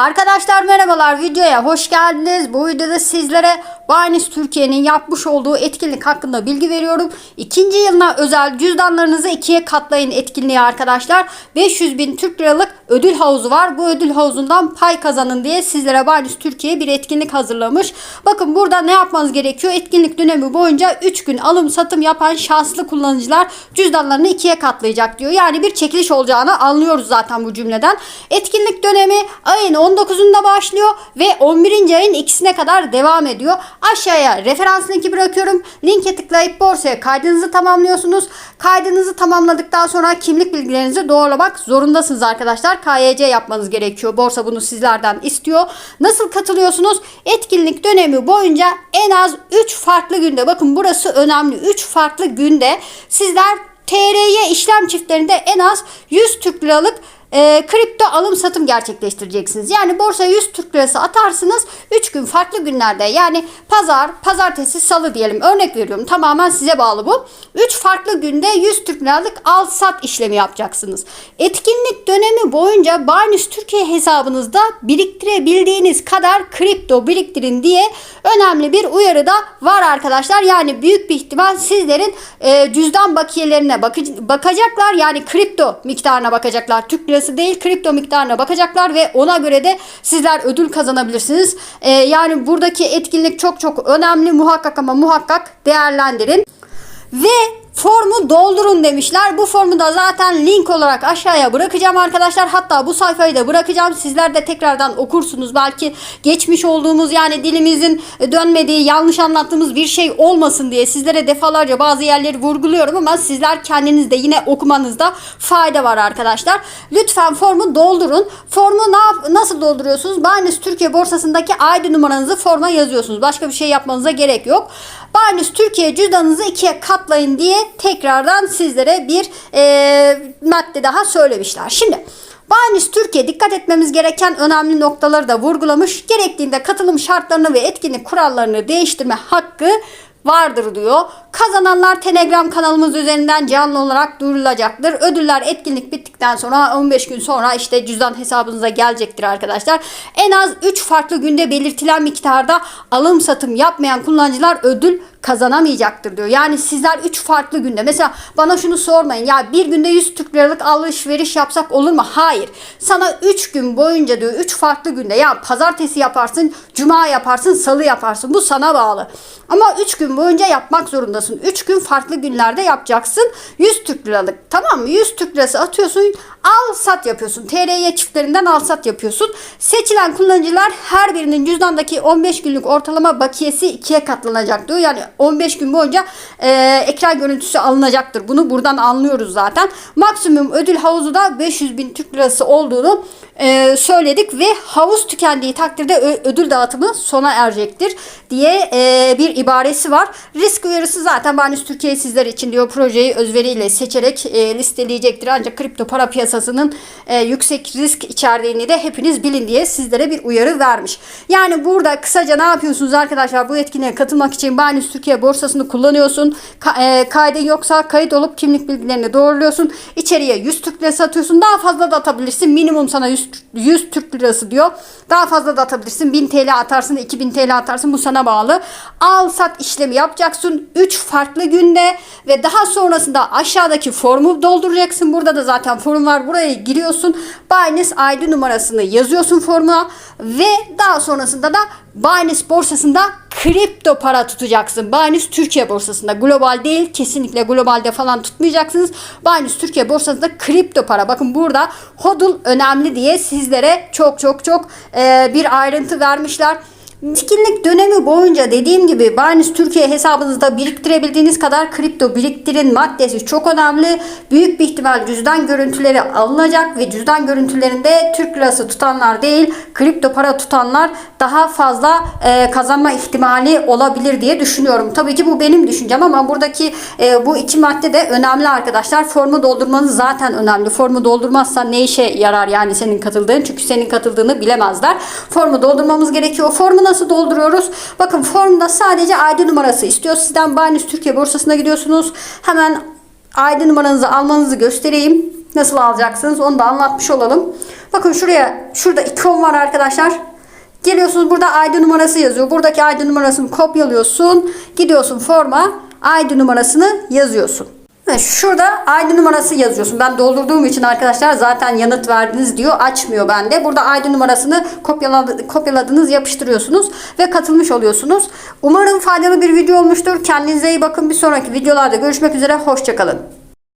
Arkadaşlar merhabalar videoya hoş geldiniz. Bu videoda sizlere Binance Türkiye'nin yapmış olduğu etkinlik hakkında bilgi veriyorum. İkinci yılına özel cüzdanlarınızı ikiye katlayın etkinliği arkadaşlar. 500 bin Türk liralık ödül havuzu var. Bu ödül havuzundan pay kazanın diye sizlere Binance Türkiye bir etkinlik hazırlamış. Bakın burada ne yapmanız gerekiyor? Etkinlik dönemi boyunca 3 gün alım satım yapan şanslı kullanıcılar cüzdanlarını ikiye katlayacak diyor. Yani bir çekiliş olacağını anlıyoruz zaten bu cümleden. Etkinlik dönemi ayın 19'unda başlıyor ve 11. ayın ikisine kadar devam ediyor. Aşağıya referans linki bırakıyorum. Linke tıklayıp borsaya kaydınızı tamamlıyorsunuz. Kaydınızı tamamladıktan sonra kimlik bilgilerinizi doğrulamak zorundasınız arkadaşlar. KYC yapmanız gerekiyor. Borsa bunu sizlerden istiyor. Nasıl katılıyorsunuz? Etkinlik dönemi boyunca en az 3 farklı günde bakın burası önemli. 3 farklı günde sizler TRY işlem çiftlerinde en az 100 Türk liralık e, kripto alım satım gerçekleştireceksiniz. Yani borsaya 100 Türk lirası atarsınız 3 gün farklı günlerde yani pazar, pazartesi, salı diyelim örnek veriyorum tamamen size bağlı bu. 3 farklı günde 100 Türk liralık al sat işlemi yapacaksınız. Etkinlik dönemi boyunca Binance Türkiye hesabınızda biriktirebildiğiniz kadar kripto biriktirin diye önemli bir uyarı da var arkadaşlar. Yani büyük bir ihtimal sizlerin e, cüzdan bakiyelerine bakacaklar. Yani kripto miktarına bakacaklar. Türk lirası değil kripto miktarına bakacaklar ve ona göre de sizler ödül kazanabilirsiniz. E, yani buradaki etkinlik çok çok önemli. Muhakkak ama muhakkak değerlendirin. Ve formu doldurun demişler. Bu formu da zaten link olarak aşağıya bırakacağım arkadaşlar. Hatta bu sayfayı da bırakacağım. Sizler de tekrardan okursunuz. Belki geçmiş olduğumuz yani dilimizin dönmediği, yanlış anlattığımız bir şey olmasın diye sizlere defalarca bazı yerleri vurguluyorum ama sizler kendiniz de yine okumanızda fayda var arkadaşlar. Lütfen formu doldurun. Formu ne yap- nasıl dolduruyorsunuz? Binance Türkiye borsasındaki ID numaranızı forma yazıyorsunuz. Başka bir şey yapmanıza gerek yok. Binance Türkiye cüzdanınızı ikiye katlayın diye tekrardan sizlere bir e, madde daha söylemişler. Şimdi Binance Türkiye dikkat etmemiz gereken önemli noktaları da vurgulamış. Gerektiğinde katılım şartlarını ve etkinlik kurallarını değiştirme hakkı vardır diyor. Kazananlar Telegram kanalımız üzerinden canlı olarak duyurulacaktır. Ödüller etkinlik bittikten sonra 15 gün sonra işte cüzdan hesabınıza gelecektir arkadaşlar. En az 3 farklı günde belirtilen miktarda alım satım yapmayan kullanıcılar ödül kazanamayacaktır diyor. Yani sizler 3 farklı günde mesela bana şunu sormayın ya bir günde 100 Türk liralık alışveriş yapsak olur mu? Hayır. Sana 3 gün boyunca diyor 3 farklı günde ya pazartesi yaparsın, cuma yaparsın, salı yaparsın. Bu sana bağlı. Ama 3 gün boyunca yapmak zorundasın. 3 gün farklı günlerde yapacaksın. 100 Türk liralık tamam mı? 100 Türk lirası atıyorsun. Al sat yapıyorsun. TRY çiftlerinden al sat yapıyorsun. Seçilen kullanıcılar her birinin cüzdandaki 15 günlük ortalama bakiyesi ikiye katlanacak diyor. Yani 15 gün boyunca e, ekran görüntüsü alınacaktır. Bunu buradan anlıyoruz zaten. Maksimum ödül havuzu da 500 bin Türk lirası olduğunu e, söyledik ve havuz tükendiği takdirde ödül dağıtımı sona erecektir diye e, bir ibaresi var. Risk uyarısı zaten Binance Türkiye sizler için diyor projeyi özveriyle seçerek e, listeleyecektir. Ancak kripto para piyasasının e, yüksek risk içerdiğini de hepiniz bilin diye sizlere bir uyarı vermiş. Yani burada kısaca ne yapıyorsunuz arkadaşlar bu etkinliğe katılmak için Binance Türkiye borsasını kullanıyorsun. Ka- e, kaydın yoksa kayıt olup kimlik bilgilerini doğruluyorsun. İçeriye 100 Türk lirası atıyorsun. Daha fazla da atabilirsin. Minimum sana 100, 100 Türk lirası diyor. Daha fazla da atabilirsin. 1000 TL atarsın, 2000 TL atarsın. Bu sana bağlı. Al sat işlemi yapacaksın. 3 farklı günde ve daha sonrasında aşağıdaki formu dolduracaksın. Burada da zaten form var. Buraya giriyorsun. Binance ID numarasını yazıyorsun formuna ve daha sonrasında da Binance borsasında kripto para tutacaksın. Binance Türkiye borsasında global değil kesinlikle globalde falan tutmayacaksınız. Binance Türkiye borsasında kripto para. Bakın burada hodl önemli diye sizlere çok çok çok e, bir ayrıntı vermişler. Etkinlik dönemi boyunca dediğim gibi Binance Türkiye hesabınızda biriktirebildiğiniz kadar kripto biriktirin maddesi çok önemli. Büyük bir ihtimal cüzdan görüntüleri alınacak ve cüzdan görüntülerinde Türk lirası tutanlar değil kripto para tutanlar daha fazla e, kazanma ihtimali olabilir diye düşünüyorum. Tabii ki bu benim düşüncem ama buradaki e, bu iki madde de önemli arkadaşlar. Formu doldurmanız zaten önemli. Formu doldurmazsan ne işe yarar yani senin katıldığın? Çünkü senin katıldığını bilemezler. Formu doldurmamız gerekiyor. Formu nasıl dolduruyoruz? Bakın formda sadece ID numarası istiyor. Sizden Binance Türkiye borsasına gidiyorsunuz. Hemen ID numaranızı almanızı göstereyim. Nasıl alacaksınız onu da anlatmış olalım. Bakın şuraya şurada ikon var arkadaşlar. Geliyorsunuz burada ID numarası yazıyor. Buradaki ID numarasını kopyalıyorsun. Gidiyorsun forma ID numarasını yazıyorsun. Şurada ID numarası yazıyorsun. Ben doldurduğum için arkadaşlar zaten yanıt verdiniz diyor. Açmıyor bende. Burada ID numarasını kopyaladı- kopyaladınız, yapıştırıyorsunuz ve katılmış oluyorsunuz. Umarım faydalı bir video olmuştur. Kendinize iyi bakın. Bir sonraki videolarda görüşmek üzere. Hoşçakalın.